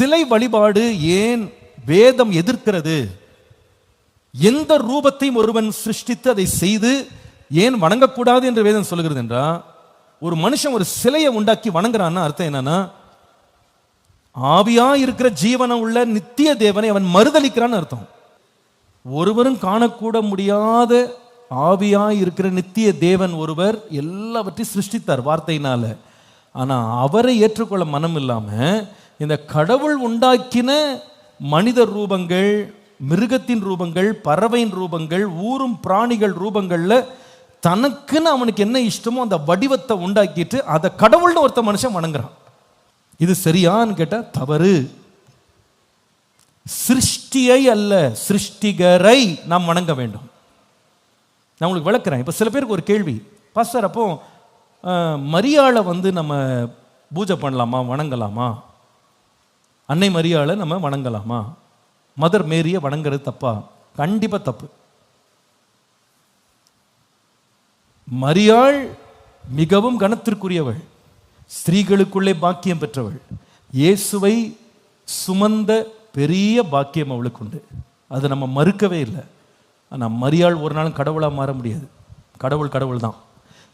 சிலை வழிபாடு ஏன் வேதம் எதிர்க்கிறது? எந்த ரூபத்தையும் ஒருவன் சிருஷ்டித்து அதை செய்து ஏன் வணங்கக்கூடாது என்று வேதம் சொல்லுகிறது என்றா ஒரு மனுஷன் ஒரு சிலையை உண்டாக்கி வணங்குறான்னா அர்த்தம் என்னன்னா ஆவியா இருக்கிற ஜீவனம் உள்ள நித்திய தேவனை அவன் மறுதளிக்கிறான்னு அர்த்தம். ஒருவரும் காணக்கூட முடியாத ஆவியா இருக்கிற நித்திய தேவன் ஒருவர் எல்லாவற்றையும் சிருஷ்டித்தார் வார்த்தையினால. ஆனா அவரை ஏற்றுக்கொள்ள மனம் இல்லாமல் இந்த கடவுள் உண்டாக்கின மனித ரூபங்கள் மிருகத்தின் ரூபங்கள் பறவையின் ரூபங்கள் ஊரும் பிராணிகள் ரூபங்களில் தனக்குன்னு அவனுக்கு என்ன இஷ்டமோ அந்த வடிவத்தை உண்டாக்கிட்டு அதை கடவுள்னு ஒருத்த மனுஷன் வணங்குறான். இது சரியான்னு கேட்டால் தவறு. சிருஷ்டியை அல்ல சிருஷ்டிகரை நாம் வணங்க வேண்டும். நான் உங்களுக்கு விளக்குறேன். இப்போ சில பேருக்கு ஒரு கேள்வி. பாஸ்டர் அப்போ அஹ், மரியாளை வந்து நம்ம பூஜை பண்ணலாமா வணங்கலாமா? அன்னை மரியாளை நம்ம வணங்கலாமா? மதர் மேரியை வணங்குறது தப்பா? கண்டிப்பாக தப்பு. மரியாள் மிகவும் கனத்திற்குரியவள். ஸ்திரீகளுக்குள்ளே பாக்கியம் பெற்றவள். இயேசுவை சுமந்த பெரிய பாக்கியம் அவளுக்கு உண்டு. அது நம்ம மறுக்கவே இல்லை. ஆனால் மரியாள் ஒரு நாளும் கடவுளாக மாற முடியாது. கடவுள் கடவுள் தான்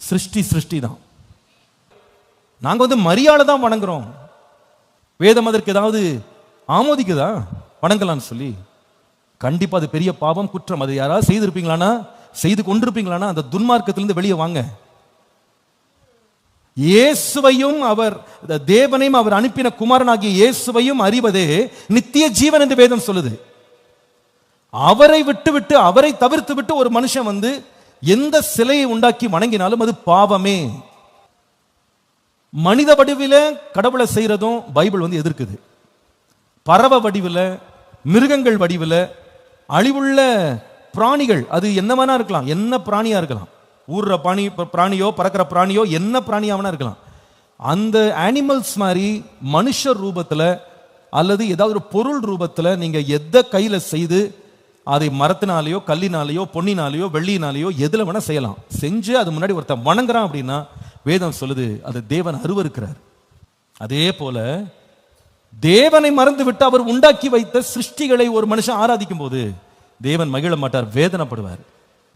சிருஷ்டி சிருஷ்டி தான் நாங்கள் வந்து மரியாதை தான் வணங்குறோம். வேதம் அதற்கு ஏதாவது ஆமோதிக்குதா? வணங்கலாம்னு சொல்லி. கண்டிப்பா அது பெரிய பாவம் குற்றம். அது யாராவது செய்திருப்பீங்களானா செய்து கொண்டிருப்பீங்களானா அந்த துன்மார்க்கத்திலிருந்து வெளியே வாங்க. இயேசுவையும் அவர் இந்த தேவனையும் அவர் அனுப்பின குமாரனாகிய இயேசுவையும் அறிவதே நித்திய ஜீவன் என்று வேதம் சொல்லுது. அவரை விட்டு விட்டு அவரை தவிர்த்து விட்டு ஒரு மனுஷன் வந்து எந்த சிலையை உண்டாக்கி வணங்கினாலும் அது பாவமே. மனித வடிவில் கடவுளை செய்கிறதும் பைபிள் வந்து எதிர்க்குது. பறவை வடிவில் மிருகங்கள் வடிவில் அழிவுள்ள பிராணிகள் அது என்ன வேணா இருக்கலாம் என்ன பிராணியாக இருக்கலாம். ஊர்ற பிராணி பிராணியோ பறக்கிற பிராணியோ என்ன பிராணியாக வேணா இருக்கலாம். அந்த அனிமல்ஸ் மாதிரி மனுஷ ரூபத்தில் அல்லது ஏதாவது ஒரு பொருள் ரூபத்தில் நீங்கள் எதை கையில் செய்து அதை மரத்தினாலேயோ கல்லினாலேயோ பொன்னினாலேயோ வெள்ளினாலேயோ எதில் வேணால் செய்யலாம். செஞ்சு அது முன்னாடி ஒருத்தன் வணங்குறான் அப்படின்னா வேதம் சொல்லுது அது தேவன் அருவருக்கிறார். அதே போல தேவனை மறந்து விட்டு அவர் உண்டாக்கி வைத்த சிருஷ்டிகளை ஒரு மனுஷன் ஆராதிக்கும் போது தேவன் மகிழ மாட்டார் வேதனைப்படுவார்.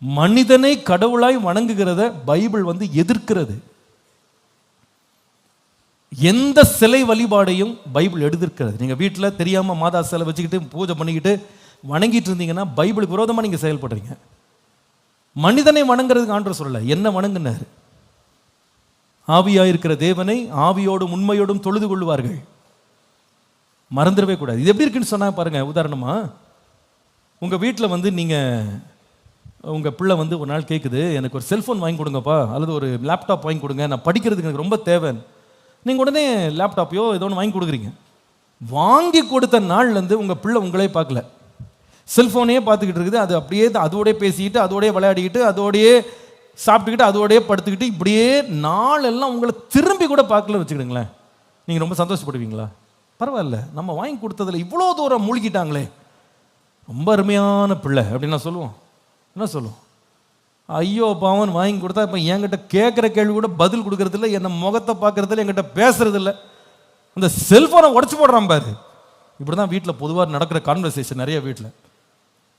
மனிதனை கடவுளாய் வணங்குகிறத பைபிள் வந்து எதிர்க்கிறது. எந்த சிலை வழிபாடையும் பைபிள் எடுத்திருக்கிறது. நீங்க வீட்டில் தெரியாம மாதா சிலை வச்சுக்கிட்டு பூஜை பண்ணிக்கிட்டு வணங்கிட்டு இருந்தீங்கன்னா பைபிளுக்கு விரோதமா நீங்க செயல்படுறீங்க. மனிதனை வணங்குறதுக்கு ஆண்டு சொல்லலை என்ன வணங்குனாரு? ஆவியாயிருக்கிற தேவனை ஆவியோடும் உண்மையோடும் தொழுது கொள்வார்கள் மறந்துடவே கூடாது. இது எப்படி இருக்குன்னு சொன்னால் பாருங்கள் உதாரணமாக உங்கள் வீட்டில் வந்து நீங்கள் உங்கள் பிள்ளை வந்து ஒரு நாள் கேட்குது எனக்கு ஒரு செல்ஃபோன் வாங்கி கொடுங்கப்பா அல்லது ஒரு லேப்டாப் வாங்கி கொடுங்க நான் படிக்கிறதுக்கு எனக்கு ரொம்ப தேவை. நீங்கள் உடனே லேப்டாப்பையோ ஏதோ ஒன்று வாங்கி கொடுக்குறீங்க. வாங்கி கொடுத்த நாள்லேருந்து உங்கள் பிள்ளை உங்களே பார்க்கல. செல்ஃபோனையே பார்த்துக்கிட்டு இருக்குது அது அப்படியே அதோடய பேசிக்கிட்டு அதோடய விளையாடிக்கிட்டு அதோடையே சாப்பிட்டுக்கிட்டு அதோடையே படுத்துக்கிட்டு இப்படியே நாளெல்லாம் உங்களை திரும்பி கூட பார்க்கல வச்சுக்கிடுங்களேன். நீங்கள் ரொம்ப சந்தோஷப்படுவீங்களா? பரவாயில்ல. நம்ம வாங்கி கொடுத்ததுல இவ்வளோ தூரம் மூழ்கிட்டாங்களே. ரொம்ப அருமையான பிள்ளை அப்படின்னு நான் சொல்லுவோம். என்ன சொல்லுவோம்? ஐயோ பாவன் வாங்கி கொடுத்தா இப்போ என்கிட்ட கேட்குற கேள்வி கூட பதில் கொடுக்கறதில்ல என்னை முகத்தை பார்க்குறதில்ல என்கிட்ட பேசுறதில்ல. அந்த செல்ஃபோனை உடச்சி போடுறான் பாரு. இப்படி தான் வீட்டில் பொதுவாக நடக்கிற கான்வர்சேஷன் நிறைய வீட்டில்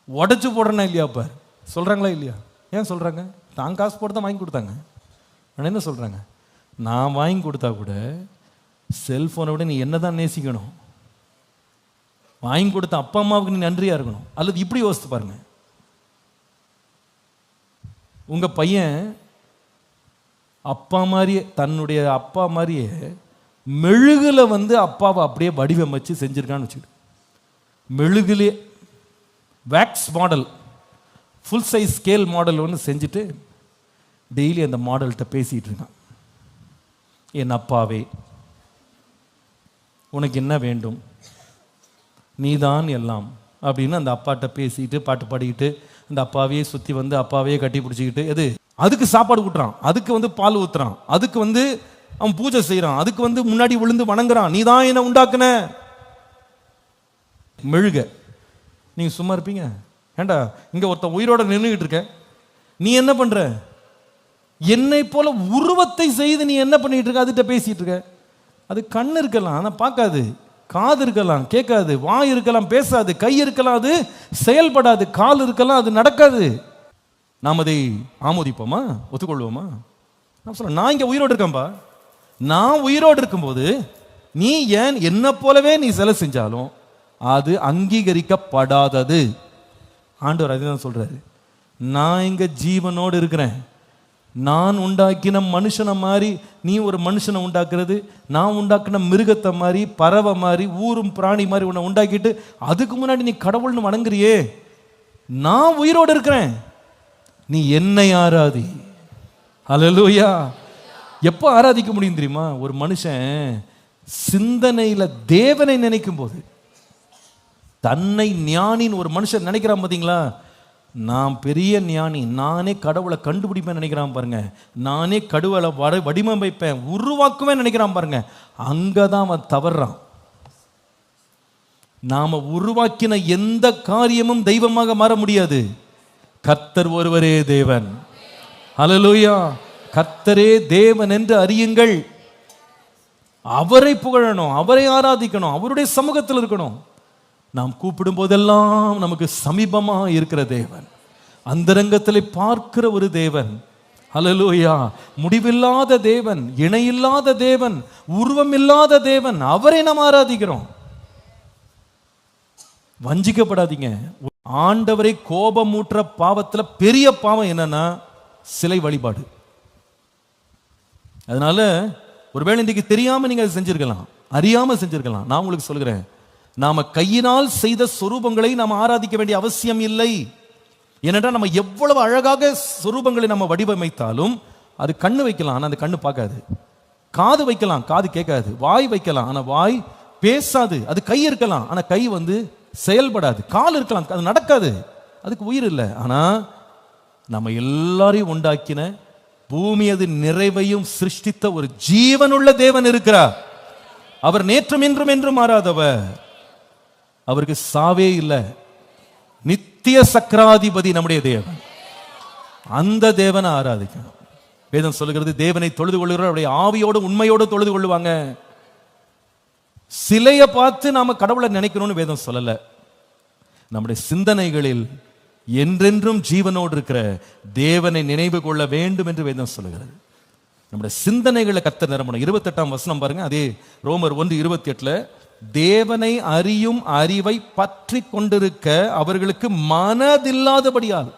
உடச்சி போடுறேன்னா இல்லையா பாரு? சொல்கிறாங்களா இல்லையா? ஏன் சொல்கிறாங்க தான் காசு போட்டு தான் வாங்கி கொடுத்தாங்க. ஆனால் என்ன சொல்கிறாங்க நான் வாங்கி கொடுத்தா கூட செல்ஃபோனை விட நீ என்ன தான் நேசிக்கணும்? வாங்கி கொடுத்த அப்பா அம்மாவுக்கு நீ நன்றியாக இருக்கணும்? அல்லது இப்படி யோசித்து பாருங்க. உங்கள் பையன் அப்பா மாதிரியே தன்னுடைய அப்பா மாதிரியே மெழுகில் வந்து அப்பாவை அப்படியே வடிவமைச்சு செஞ்சுருக்கான்னு வச்சுக்கிட்டு மெழுகிலே wax model full size scale model ஒன்று செஞ்சுட்டு டெய்லி அந்த மாடல்கிட்ட பேசிகிட்டு இருக்கான். என் அப்பாவே உனக்கு என்ன வேண்டும்? நீதான் எல்லாம். அப்படின்னு அந்த அப்பாட்ட பேசிட்டு பாட்டு பாடிக்கிட்டு அந்த அப்பாவையே சுற்றி வந்து அப்பாவையே கட்டி பிடிச்சிக்கிட்டு எது? அதுக்கு சாப்பாடு ஊட்டுறான். அதுக்கு வந்து பால் ஊத்துறான். அதுக்கு வந்து அவன் பூஜை செய்கிறான் அதுக்கு வந்து முன்னாடி விழுந்து வணங்குறான். நீ தான் என்னை உண்டாக்குன? மெழுக. நீங்கள் சும்மா இருப்பீங்க? ஏண்டா இங்கே ஒருத்தன் உயிரோட நின்றுக்கிட்டு இருக்க நீ என்ன பண்ற? என்னை போல உருவத்தை செய்து நீ என்ன பண்ணிட்டு இருக்க? அதுகிட்ட பேசிட்டு இருக்க. அது கண் இருக்கலாம் ஆனால் பார்க்காது. காது இருக்கலாம் கேட்காது. வாய் இருக்கலாம் பேசாது. கை இருக்கலாம் அது செயல்படாது. கால் இருக்கலாம் அது நடக்காது. நாம் அதை ஆமோதிப்போமா? ஒத்துக்கொள்வோமா? நான் சொல்ல நான் இங்கே உயிரோடு இருக்கேன்பா. நான் உயிரோடு இருக்கும்போது நீ ஏன் என்ன போலவே நீ சிலை செஞ்சாலும் அது அங்கீகரிக்கப்படாதது. ஆண்டவர் அதுதான் சொல்கிறாரு நான் இங்கே ஜீவனோடு இருக்கிறேன். நான் உண்டாக்கின மனுஷனை மாதிரி நீ ஒரு மனுஷனை உண்டாக்குறது நான் உண்டாக்கின மிருகத்தை மாதிரி பறவை மாதிரி ஊரும் பிராணி மாதிரி உன்னை உண்டாக்கிட்டு அதுக்கு முன்னாடி நீ கடவுள்னு வணங்குறியே. நான் உயிரோடு இருக்கிறேன். நீ என்னை ஆராதி. அலலூயா எப்போ ஆராதிக்க முடியும் தெரியுமா? ஒரு மனுஷன் சிந்தனையில் தேவனை நினைக்கும் போது தன்னை ஞானின்னு ஒரு மனுஷன் நினைக்கிறான் பார்த்தீங்களா நான் பெரிய ஞானி நானே கடவுளை கண்டுபிடிப்பேன் நினைக்கிறான் பாருங்க. நானே கடவுளை வட வடிவமைப்பேன் உருவாக்குவேன் நினைக்கிறான் பாருங்க. அங்கே தான் அவன் தவறான். நாம் உருவாக்கின எந்த காரியமும் தெய்வமாக மாற முடியாது. கர்த்தர் ஒருவரே தேவன். அலலூயா கர்த்தரே தேவன் என்று அறியுங்கள். அவரை புகழணும் அவரை ஆராதிக்கணும் அவருடைய சமூகத்தில் இருக்கணும். நாம் கூப்பிடும் போதெல்லாம் நமக்கு சமீபமா இருக்கிற தேவன். அந்தரங்கத்தில் பார்க்கிற ஒரு தேவன். அலலோயா முடிவில்லாத தேவன் இணையில்லாத தேவன் உருவம் இல்லாத தேவன் அவரை நாம் ஆராதிக்கிறோம். வஞ்சிக்கப்படாதீங்க. ஆண்டவரை கோபமூற்ற பாவத்துல பெரிய பாவம் என்னன்னா சிலை வழிபாடு. அதனால ஒருவேளை இன்றைக்கு தெரியாம நீங்க அதை செஞ்சிருக்கலாம் அறியாம செஞ்சிருக்கலாம். நான் உங்களுக்கு சொல்கிறேன் நாம கையினால் செய்த சொரூபங்களை நாம் ஆராதிக்க வேண்டிய அவசியம் இல்லை. ஏனென்றால் நம்ம எவ்வளவு அழகாக சொரூபங்களை நம்ம வடிவமைத்தாலும் அது கண்ணு வைக்கலாம் ஆனா அந்த கண்ணு பார்க்காது. காது வைக்கலாம் காது கேட்காது. வாய் வைக்கலாம் ஆனா வாய் பேசாது. அது கை இருக்கலாம் ஆனா கை வந்து செயல்படாது. கால் இருக்கலாம் அது நடக்காது. அதுக்கு உயிர் இல்லை. ஆனா நம்ம எல்லாரையும் உண்டாக்கின பூமி அது நிறைவையும் சிருஷ்டித்த ஒரு ஜீவனுள்ள தேவன் இருக்கிறார். அவர் நேற்றும் இன்றும் என்றும் மாறாதவர். அவருக்கு சாவே இல்லை. நித்திய சக்கராதிபதி நம்முடைய தேவன். அந்த தேவனை ஆராதிக்கணும். வேதம் சொல்லுகிறது தேவனை தொழுது கொள்கிறோம் அவருடைய ஆவியோடு உண்மையோடு தொழுது கொள்ளுவாங்க. சிலையை பார்த்து நாம கடவுளை நினைக்கணும்னு வேதம் சொல்லல. நம்முடைய சிந்தனைகளில் என்றென்றும் ஜீவனோடு இருக்கிற தேவனை நினைவு கொள்ள வேண்டும் என்று வேதம் சொல்லுகிறது. நம்முடைய சிந்தனைகளை கத்த நிரம்பணும். இருபத்தெட்டாம் வசனம் பாருங்க அதே ரோமர் ஒன்று இருபத்தி எட்டுல தேவனை அறியும் அறிவை பற்றி கொண்டிருக்க அவர்களுக்கு மனதில்லாதபடியால்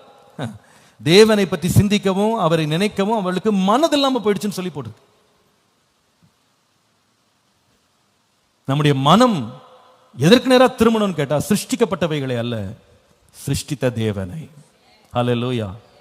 தேவனை பற்றி சிந்திக்கவும் அவரை நினைக்கவும் அவர்களுக்கு மனதில்லாம போயிடுச்சுன்னு சொல்லி போட்டு நம்முடைய மனம் எதற்கு நேரா திருமணம்னு கேட்டா சிருஷ்டிக்கப்பட்டவைகளை அல்ல சிருஷ்டித்த தேவனை. ஹalleluya.